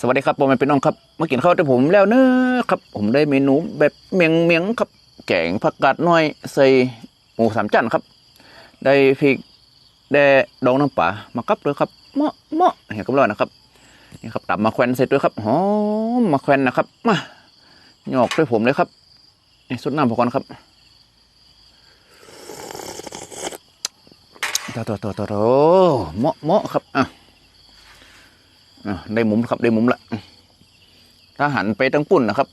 สวัสดีครับผมเป็นน้องครับมากินข้าวที่ผมแล้วเนอะครับ ผมได้เมนูแบบเมียงเมียงครับ แกงผักกาดน้อยใส่หมูสามจันครับ ได้พริกได้ดองน้ำปลามากับเลยครับเมาะเมาะเห็นกับเรานะครับนี่ครับตับมาแควนเสร็จด้วยครับหอมมาแควนนะครับมาหยอกด้วยผมเลยครับนี่สุดน้ำพอก่อนครับต่อต่อต่อต่อเมาะเมาะครับอะ ได้มุมครับได้มุมละถ้าหันไปตั้งปุ่นนะครับ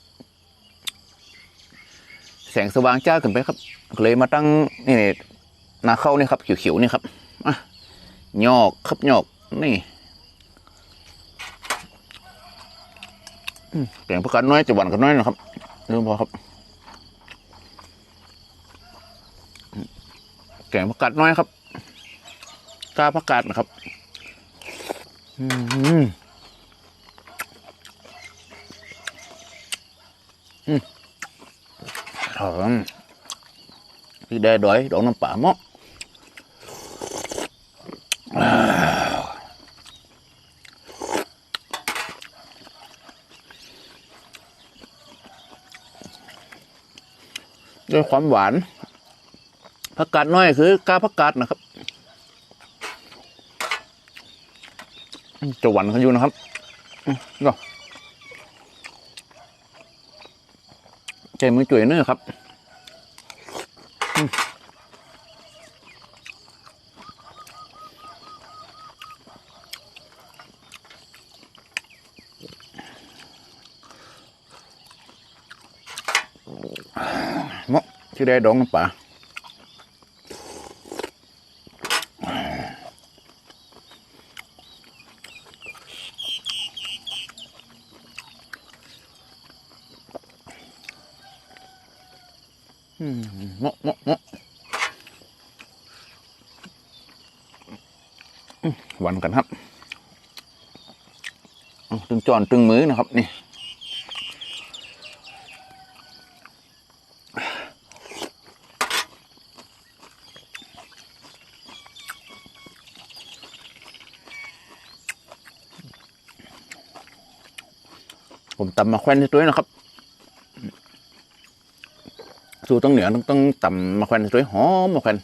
แสงสว่างจ้าขึ้นไปครับ เลยมาตั้งนี่นาเข้านี่ครับเขียวๆนี่ครับอะหยอกครับหยอกนี่อืมแกงผักกาดน้อยจะหวานกันน้อยนะครับเรื่องพอครับแกงผักกาดน้อยครับกาผักกาดนะครับ อืมหอมพี่ได้ดอยดอกน้ำป่าหมอกอ้าวด้วยความหวานผักกาดน้อยคือ กาผักกาดนะครับ จะหวานกันอยู่นะครับก็ใจมือจุ๋ยเนื้อครับมเหมาะที่ได้ดองน้ำปลา อืมเหมาะเหมาะเหมาะอืม หวานกันครับตึงจอนตึงมือนะครับ นี่ผมตำมาแควนที่ตัวนี้นะครับ สูตรต้องเหนือต้องต้องตำมาแควนสวยหอมมาแควน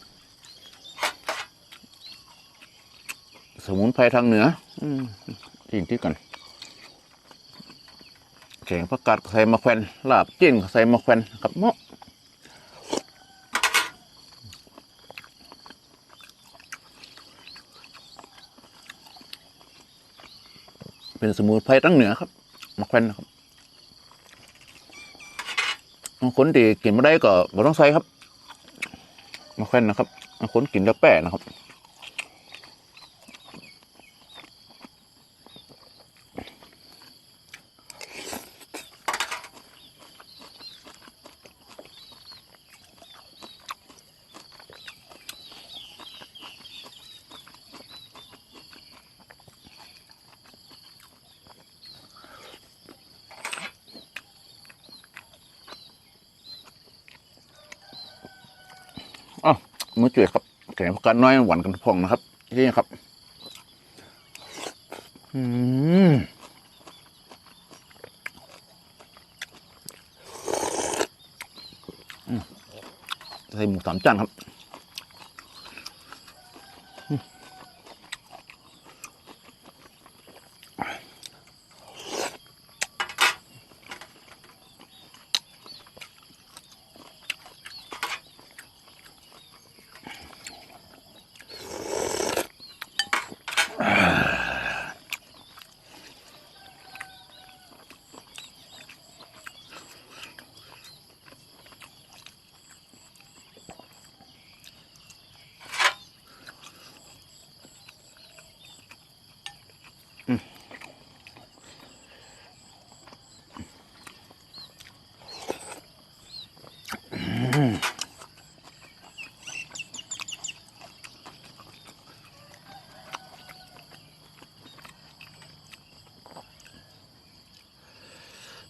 สมุนไพรทางเหนือ อืมอีกที่ก่อนแกงผักกาดใส่มาแควนลาบจิ้นใส่มาแควนกับเหมาะเป็นสมุนไพรทางเหนือครับมาแควนนะครับบางคนที่กินไม่ได้ก็ไม่ต้องใส่ครับมาแควนนะครับบางคนกินแล้วแป้นะครับ อ้าว มือจุ๋ยครับแกงผักกาดน้อยหวานกันพองนะครับนี่ครับ อืมอืมใส่หมูสามจานครับ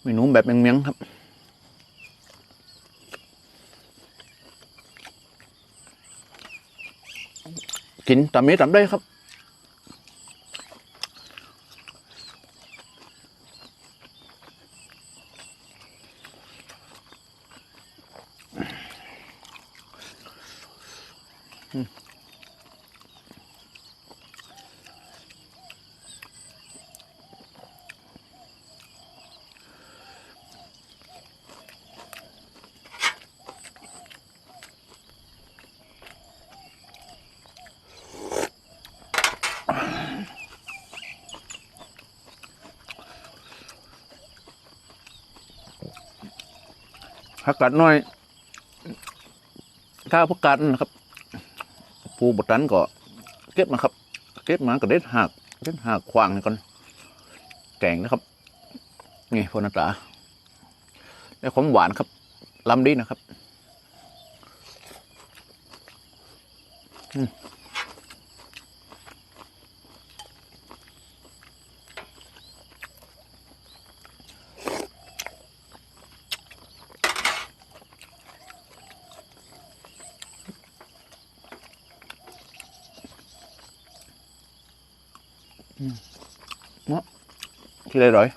มีนูแบบเมียงๆครับกินตามนี้ตามได้ครับ อืม ผักกาดน้อยถ้าผักกาดนะครับปูบดตันก็เก็บมาครับ เก็บมาก็เด็ดหักเด็ดหักควางก่อนแกงนะครับ นี่พนาตาได้ความหวานครับลำดีนะครับ อืม ที่ได้ร้อย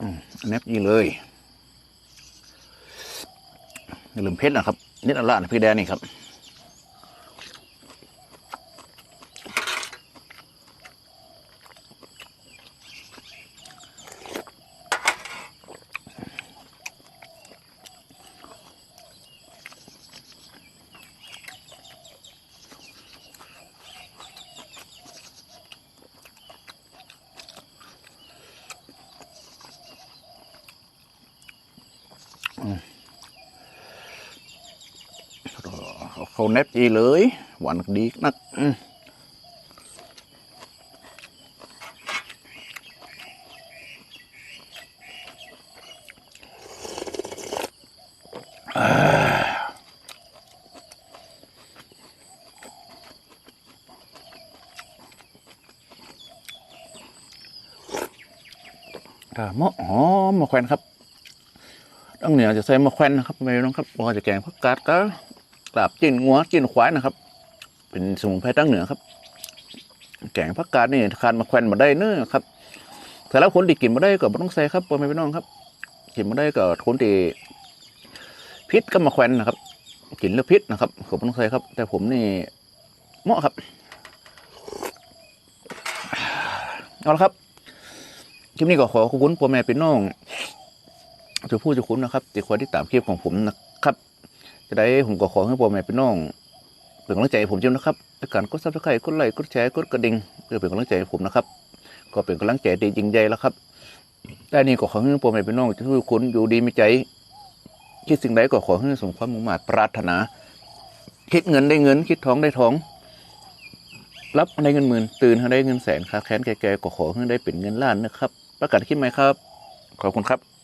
อืมแนบยี่เลยอย่าลืมเพชรนะครับนิดอัลลาดพี่แดนนี่ครับ เขาแนบจีเลยหวานดีนักอืมอ่าถ้าหมะหอมมะแขวนครับตั้งเหนือจะใส่มะแขวนนะครับไม่ต้องครับพอจะแกงผักกาดก็ กราบจิ้นงัวจิ้นควายนะครับ เป็นสมุนไพรตั้งเหนือครับ แกงผักกาดนี่ทานมาแควนมาได้เนื้อครับแต่แล้วคนที่กินมาได้ก็ไม่ต้องใส่ครับพ่อแม่พี่น้องครับ กินมาได้ก็คนที่พิษก็มาแควนนะครับ กินแล้วพิษนะครับก็ไม่ต้องใส่ครับ แต่ผมนี่เหมาะครับเอาละครับคลิปนี้ก็ขอขอบคุณพ่อแม่พี่น้องจะพูดจะคุ้นนะครับที่คอยที่ตามคลิปของผมนะ จะได้ผมก็ขอให้พ่อแม่พี่น้องเป็นกำลังใจให้ผมเจ้านะครับด้วยการกดซับสไครต์กดไลค์กดแชร์กดกระดิ่งเพื่อเป็นกำลังใจให้ผมนะครับ ก็เป็นกำลังใจดีจริงใจแล้วครับแต่นี่ก็ขอให้พ่อแม่พี่น้องทุกคนอยู่ดีมีใจ คิดสิ่งใดก็ขอให้สมความมุ่งมั่นปรารถนา คิดเงินได้เงิน คิดทองได้ทอง รับได้เงินหมื่นตื่นให้ได้เงินแสนค้าแค้นแก่ๆก็ขอให้ได้เป็นเงินล้านนะครับ ประกาศคิดไหมครับ ขอบคุณครับ